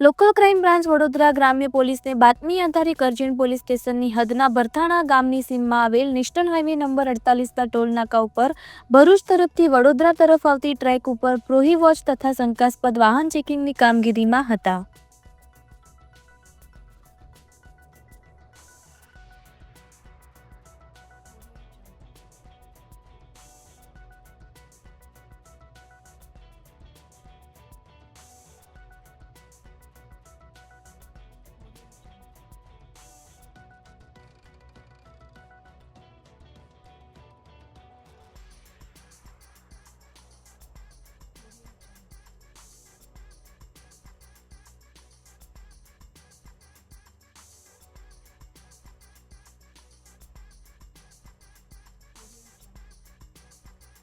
Local crime branch Vadodara ગ્રામ્ય પોલીસને બાતમી આધારે કરજણ પોલીસ સ્ટેશનની હદના ભરથાણા ગામની સીમમાં આવેલ નેશનલ હાઈવે નંબર અડતાલીસના ટોલ નાકા ઉપર ભરૂચ તરફથી વડોદરા તરફ આવતી ટ્રેક ઉપર પ્રોહી વોચ તથા શંકાસ્પદ વાહન ચેકિંગની કામગીરીમાં હતા.